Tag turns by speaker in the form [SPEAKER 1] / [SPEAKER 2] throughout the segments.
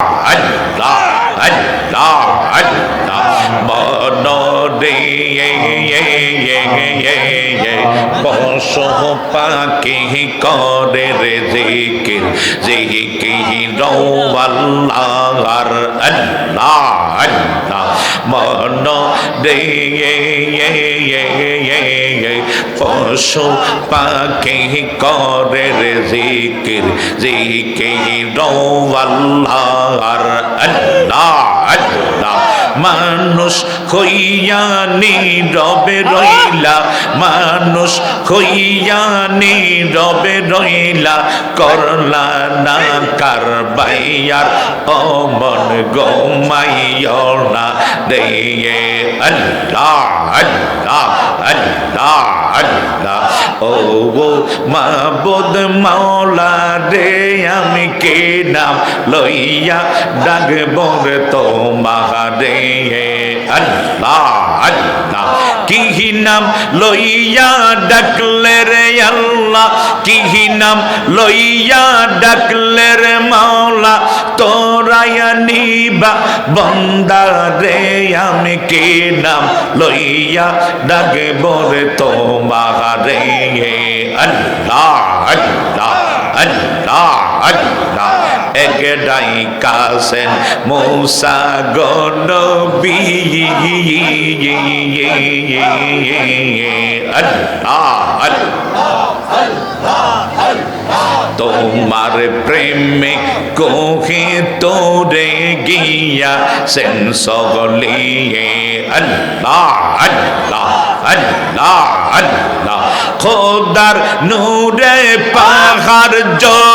[SPEAKER 1] আল্লাহ আল্লাহ আল্লাহ মনরে পশু পাখি করে রে জিকির জিকির আল্লাহ আল্লাহ মন রে পশু পাখি করে রে জিকির জিকির আল্লাহ আল্লাহ মানুষ হইয়া নীরবে রইলা, মানুষ হইয়া নীরবে রইলা, করলা না কারবাইয়ার অমন গোমাইয় না দে আল্লাহ আল্লাহ আল্লাহ আল্লাহ। ও মাবুদ মাওলা রে, আমি কে নাম লইয়া ডাকব তোমারে? আল্লাহ আল্লাহ। কি নাম লইয়া ডাকলে রে আল্লাহ? কি নাম লইয়া ডাকলে রে মাওলা? তোরায়া নিবা বন্দা রে, আমি কে নাম লইয়া ডাকব রে আল্লাহ আল্লাহ আল্লাহ আল্লাহ। এক ডাইকাছেন মৌসা গনবি আল্লাহ তোমার প্রেমে কোহে তোরে গিয়া সেন সগলিয়ে আল্লাহ আল্লাহ আল্লাহ আল্লাহ। খোদার নূরে পাহাড় জলে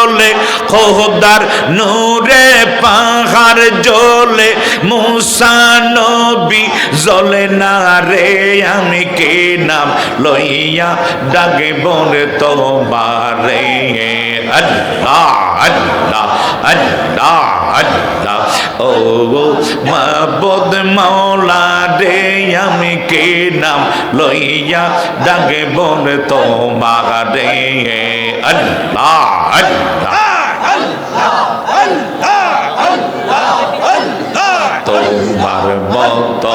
[SPEAKER 1] খোদার নূরে পাহাড় জলে মুসা নবী জলে না রে আমি কে নাম লইয়া ডাকে বলে তোমারে আল্লাহ আল্লাহ আল্লাহ আল্লাহ। ও মাবদ মাওলা রে, আমি কে নাম লইয়া ডাকে বলে তোমারে আল্লাহ আল্লাহ। তোমার মত,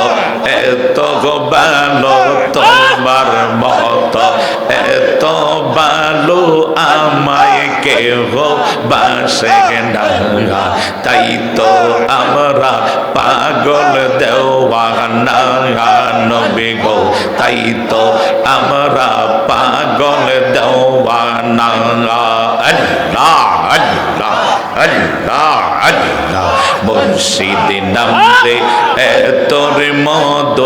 [SPEAKER 1] এত ভালো তোমার মত, এত ভালো আমায় কেহ বাসে না তাই তো আমরা পাগল দেওয়া না নবী গো। তাই তো আমরা পাগল দেওয়া না আল্লাহ আল্লাহ আল্লাহ আল্লাহ। মুর্শিদ নামজে এতর মদ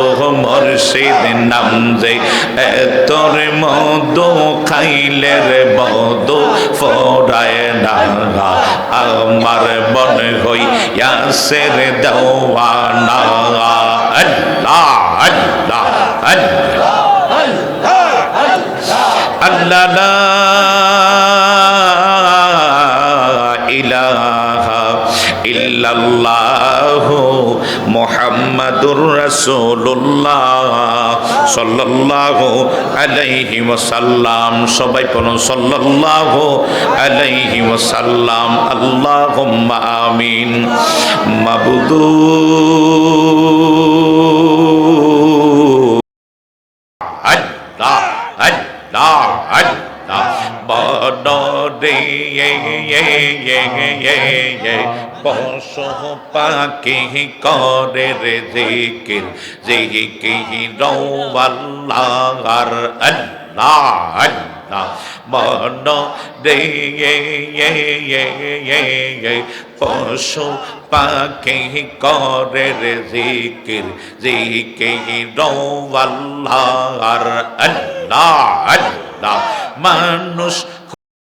[SPEAKER 1] মুর্শিদ নামজে এতর মদ খাইলে রে মদ ফরায় না আমার মন হই ইয়াসের দেওয়ানা। আল্লাহ আল্লাহ আল্লাহ। আল্লাহ লা ইলাহা ইল্লাল্লাহ মুহাম্মাদুর রাসূলুল্লাহ সাল্লাল্লাহু আলাইহি ওয়াসাল্লাম সবাই পড়ুন সাল্লাল্লাহু আলাইহি ওয়াসাল্লাম আল্লাহুম্মা আমিন মাবুদু আল্লাহ আল্লাহ আল্লাহ বড় পশু পাখি করে রে জিকির জিকির আল্লাহর আল্লাহ আল্লাহ মন রে পশু পাখি করে রে জিকির জিকির আল্লাহর আল্লাহ আল্লাহ মানুষ